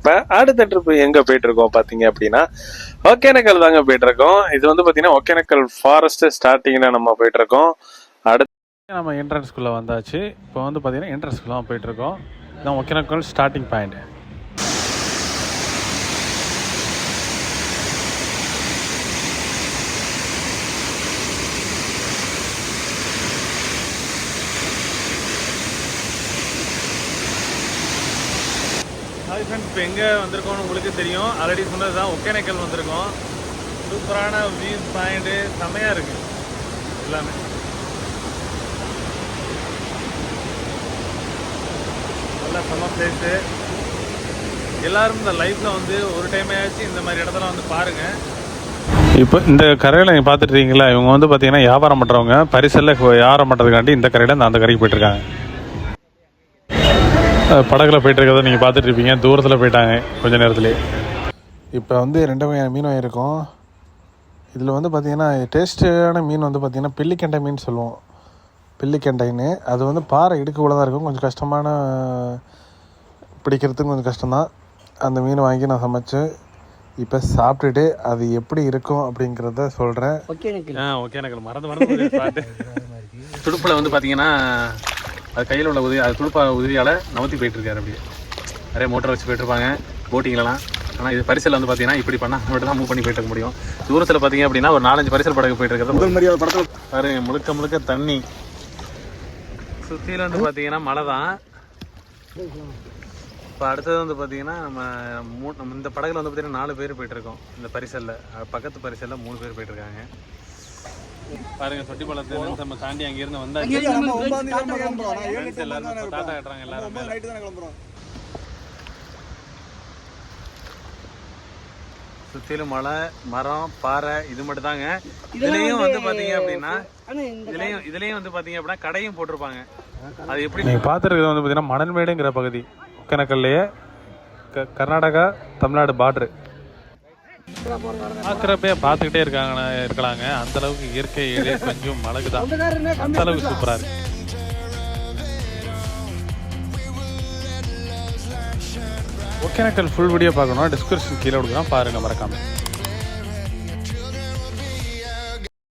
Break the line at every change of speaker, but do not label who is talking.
இப்ப அடுத்த ட்ரிப் எங்க போயிட்டு இருக்கோம் பாத்தீங்க அப்படின்னா ஒகேனக்கல் தாங்க போயிட்டு இருக்கோம் இது வந்து பாத்தீங்கன்னா ஒகேனக்கல் ஃபாரஸ்ட் ஸ்டார்டிங்ல நம்ம போயிட்டு இருக்கோம் அடுத்து நம்ம என்ட்ரன்ஸ்குள்ள வந்தாச்சு. இப்போ வந்து பாத்தீங்கன்னா என்ட்ரன்ஸ்குள்ள தான் போயிட்டு இருக்கோம் இதான் Hogenakkal starting point hi friends இப்போ எங்கே வந்திருக்கோம்னு உங்களுக்கு தெரியும். ஆல்ரெடி சொன்னது தான் ஒகேனக்கல் வந்திருக்கோம். சூப்பரான வியூ பாயிண்ட்டு செமையாக இருக்குது எல்லாமே. நல்லா செம்ம பிளேஸு எல்லாரும் இந்த லைஃப்பில் வந்து ஒரு டைம் இந்த மாதிரி இடத்துல வந்து பாருங்கள் இப்போ இந்த கரையில் நீங்கள் பார்த்துட்டீங்களா இவங்க வந்து பார்த்தீங்கன்னா வியாபாரம் பண்ணுறவங்க பரிசலில் வியாபாரம் பண்ணுறதுக்காண்டி இந்த கரையில் இந்த அந்த கரைக்கு போயிட்டுருக்காங்க படகுல போயிட்டு இருக்கிறத நீங்கள் பார்த்துட்டு இருப்பீங்க தூரத்தில் போயிட்டாங்க கொஞ்ச நேரத்துலேயே இப்போ வந்து ரெண்டு வகையான மீன் வாங்கியிருக்கோம். இதில் வந்து பார்த்தீங்கன்னா டேஸ்டான மீன் வந்து பார்த்தீங்கன்னா பில்லிக்கெண்டை மீன் சொல்லுவோம். பில்லிக்கெண்டைன்னு அது வந்து பாறை இடுக்குள்ள தான் இருக்கும். கொஞ்சம் கஷ்டமான பிடிக்கிறதுக்கு கொஞ்சம் கஷ்டம்தான். அந்த மீன் வாங்கி நான் சமைச்சு இப்போ சாப்பிட்டுட்டு அது எப்படி இருக்கும் அப்படிங்கிறத சொல்கிறேன்
ஒகேனக்கல்
ஆ ஒகேனக்கல் மறந்து மறந்து துடுப்பில் வந்து பார்த்தீங்கன்னா அது கையில் உள்ள உதவி அது துடுப்பா உதவியால் நவுத்தி போயிட்டு இருக்காரு அப்படியே. நிறைய மோட்டர் வச்சு போயிட்டு இருப்பாங்க போட்டிங்லலாம் ஆனால் இது பரிசல் வந்து பார்த்தீங்கன்னா இப்படி பண்ணால் மட்டும் தான் மூவ் பண்ணி போயிட்டு இருக்க முடியும். தூரத்தில் பார்த்தீங்க அப்படின்னா ஒரு நாலஞ்சு பரிசல் படகு போயிட்டு இருக்கிறது
முதல் மரியாதை படத்தில்.
பாருங்க முழுக்க முழுக்க தண்ணி. சுற்றில வந்து பார்த்தீங்கன்னா மழை தான். இப்போ அடுத்தது வந்து பார்த்தீங்கன்னா நம்ம மூ நம்ம இந்த படகுல வந்து பார்த்தீங்கன்னா நாலு பேர் போயிட்டு இருக்கோம் இந்த பரிசல்ல. பக்கத்து பரிசல்ல மூணு பேர் போயிட்டு இருக்காங்க பாருங்க சொட்டி பழத்துல நம்ம தாண்டி அங்கிருந்து வந்தாச்சு
ஏழு
Friends எல்லாரும் டாட்டா கட்டுறாங்க எல்லாரும்.
கிளம்புறோம்.
சுற்றிலும் மலை மரம் பாறை இது மட்டும் தாங்க இதுலயும் வந்து பாத்தீங்க அப்படின்னா இதுலயும் இதுலயும் வந்து பாத்தீங்க அப்படின்னா கடையும் போட்டிருப்பாங்க. அது எப்படி நீங்க பார்த்துருக்கிறது வந்து பாத்தீங்கன்னா மணல்மேடுங்கிற பகுதி ஒகேனக்கல்லையே க கர்நாடகா தமிழ்நாடு பார்டரு பார்க்குறப்பே பார்த்துக்கிட்டே இருக்காங்க இருக்கலாங்க. அந்த அளவுக்கு இயற்கை எழில் கொஞ்சம் மழகு தான்
சொந்தக்காரர் என்ன
அந்த அளவுக்கு சூப்பரா இருக்கு. ஒகேனக்கல் ஃபுல் வீடியோ பார்க்கணும் டிஸ்கிரிப்ஷன் கீழே கொடுக்குறோம் பாருங்க மறக்காம.